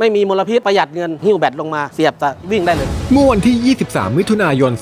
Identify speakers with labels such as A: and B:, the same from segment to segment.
A: ไม่มีมลพิษประหยัดเงินหิ้วแบตลงมาเสียบจะวิ่งได้เลย
B: เมื่อวันที่ 23 มิถุนายน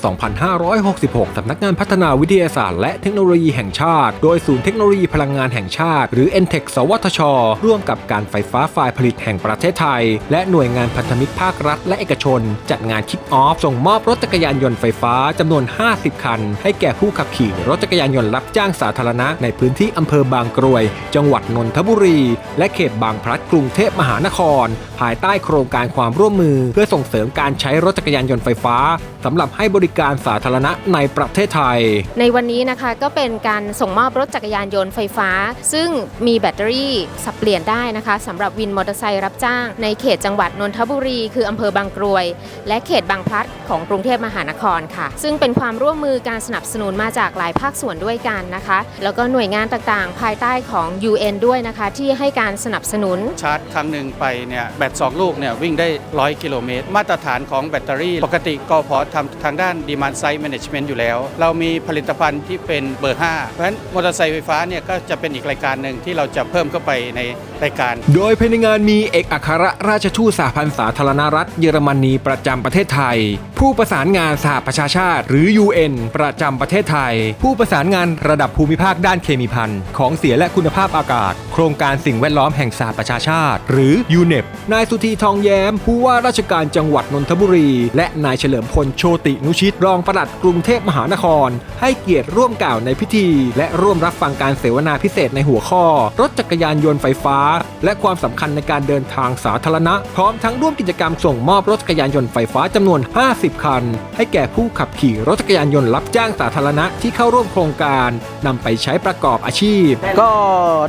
B: 2566 สำนักงานพัฒนาวิทยาศาสตร์และเทคโนโลยีแห่งชาติ โดยศูนย์เทคโนโลยีพลังงานแห่งชาติ หรือ n t e c สวทช ร่วมกับการไฟฟ้าฝ่ายผลิตแห่งประเทศไทย และหน่วยงานพันธมิตรภาครัฐ และเอกชน จัดงานคิกออฟส่งมอบรถจักรยานยนต์ไฟฟ้าจำนวน 50 คัน ให้แก่ผู้ขับขี่รถจักรยานยนต์รับจ้างสาธารณะในพื้นที่อำเภอบางกรวย จังหวัดนนทบุรี และเขตบางพลัดกรุงเทพมหานครภายใต้โครงการความร่วมมือ เพื่อส่งเสริมการใช้รถจักรยานยนต์ไฟฟ้าสำหรับให้บริการสาธารณะในประเทศไทย
C: ในวันนี้นะคะก็เป็นการส่งมอบรถจักรยานยนต์ไฟฟ้า ซึ่งมีแบตเตอรี่สับเปลี่ยนได้นะคะสำหรับวินมอเตอร์ไซค์รับจ้าง ในเขตจังหวัดนนทบุรี คืออำเภอบางกรวย และเขตบางพลัด ของกรุงเทพมหานครค่ะ ซึ่งเป็นความร่วมมือการสนับสนุนมาจากหลายภาคส่วนด้วยกันนะคะ แล้วก็หน่วยงานต่างๆ ภายใต้ของ UN ด้วยนะคะ ที่ให้การสนับสนุน
D: ชาร์จครั้งหนึ่งไปเนี่ยแบต 2 ลูกเนี่ยวิ่งได้ 100 กิโลเมตร มาตรฐานของแบตเตอรี่ ปกติกพทำทางด้าน Demand Side Management อยู่แล้ว เรามีผลิตภัณฑ์ที่เป็นเบอร์ 5 เพราะฉะนั้นมอเตอร์ไซค์ไฟฟ้าเนี่ยก็จะเป็นอีกรายการหนึ่งที่เราจะเพิ่มเข้าไปในรายการ
B: โดยภายในงานมีเอกอัครราชทูตสหพันธ์สาธารณรัฐเยอรมนีประจำประเทศไทยผู้ประสานงานสหประชาชาติ หรือ UN ประจำประเทศไทย ผู้ประสานงานระดับภูมิภาคด้านเคมีพันธ์ของเสียและคุณภาพอากาศ โครงการสิ่งแวดล้อมแห่งสหประชาชาติ หรือ UNEP นายสุธีทองแย้ม ผู้ว่าราชการจังหวัดนนทบุรี และนายเฉลิมพลโชตินุชิตรองปลัดกรุงเทพมหานคร ให้เกียรติร่วมกล่าวในพิธี และร่วมรับฟังการเสวนาพิเศษในหัวข้อ รถจักรยานยนต์ไฟฟ้า และความสำคัญในการเดินทางสาธารณะ พร้อมทั้งร่วมกิจกรรมส่งมอบรถจักรยานยนต์ไฟฟ้าจำนวน 50คัน ให้แก่ผู้ขับขี่รถจักรยานยนต์รับจ้างสาธารณะที่เข้าร่วมโครงการนำไปใช้ประกอบอาชีพ
A: ก็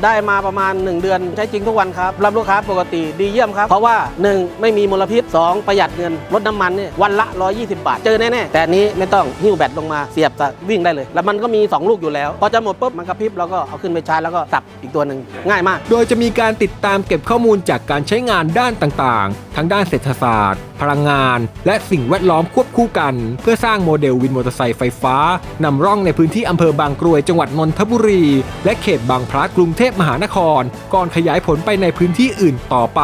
A: ได้มาประมาณ 1 เดือนใช้จริงทุกวันครับ รับลูกค้าปกติดีเยี่ยมครับ เพราะว่า 1 ไม่มีมลพิษ 2 ประหยัดเงินลดน้ำมันเนี่ยวันละ 120 บาท เจอแน่ๆ แต่อันนี้ไม่ต้องหิ้วแบตลงมาเสียบจะวิ่งได้เลย แล้วมันก็มี 2 ลูกอยู่แล้ว พอจะหมดปุ๊บมันกระพริบเราก็เอาขึ้นไปชาร์จแล้วก็สับอีกตัวหนึ่งง่ายมาก
B: โดยจะมีการติดตามเก็บข้อมูลจากการใช้งานด้านต่างๆ ทั้งด้านเศรษฐศาสตร์ พลังงาน และสิ่งแวดล้อมควบคู่กัน เพื่อสร้างโมเดลวินมอเตอร์ไซค์ไฟฟ้านำร่องในพื้นที่อำเภอบางกรวยจังหวัดนนทบุรี และเขตบางพลัดกรุงเทพมหานคร ก่อนขยายผลไปในพื้นที่อื่นต่อไป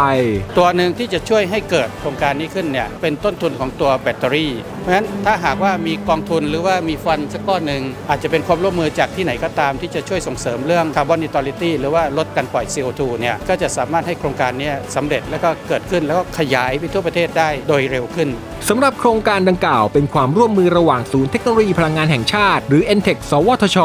D: ตัวหนึ่งที่จะช่วยให้เกิดโครงการนี้ขึ้นเนี่ยเป็นต้นทุนของตัวแบตเตอรี่ ราะฉะนั้นถ้าหากว่ามีกองทุนหรือว่ามีฟันสักก้อนหนึ่งอาจจะเป็นความร่วมมือจากที่ไหนก็ตามที่จะช่วยส่งเสริมเรื่องคาร์บอนนิตอริตี้หรือว่าลดการปล่อย CO2 เนี่ยก็จะสามารถให้โครงการนี้สำเร็จแล้วก็เกิดขึ้นแล้วก็ขยายไปทั่วประเทศได้โดยเร็วขึ้น
B: สำหรับโครงการดังกล่าวเป็นความร่วมมือระหว่างศูนย์เทคโนโลยีพลังงานแห่งชาติ หรือ n t e c สวทช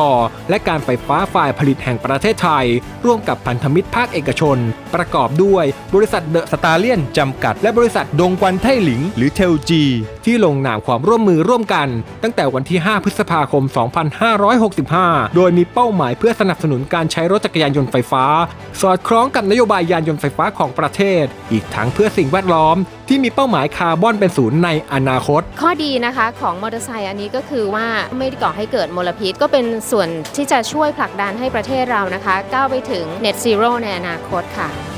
B: และการไฟฟ้าฝ่ายผลิตแห่งประเทศไทย ร่วมกับพันธมิตรภาคเอกชน ประกอบด้วยบริษัทเดอะสตาเลียนจำกัด และบริษัทดงกวันไทหลิง หรือเทลจีที่ลงนามความร่วมมือร่วมกัน ตั้งแต่วันที่ 5 พฤษภาคม 2565 โดยมีเป้าหมายเพื่อสนับสนุนการใช้รถจักรยานยนต์ไฟฟ้า สอดคล้องกับนโยบายยานยนต์ไฟฟ้าของประเทศ อีกทั้งเพื่อสิ่งแวดล้อม ที่มีเป้าหมายคาร์บอนเป็นศูนย์ในอนาคต
C: ข้อดีนะคะของมอเตอร์ไซค์อันนี้ก็คือว่าไม่ได้ก่อให้เกิดมลพิษ ก็เป็นส่วนที่จะช่วยผลักดันให้ประเทศเรานะคะ ก้าวไปถึง Net Zero ในอนาคตค่ะ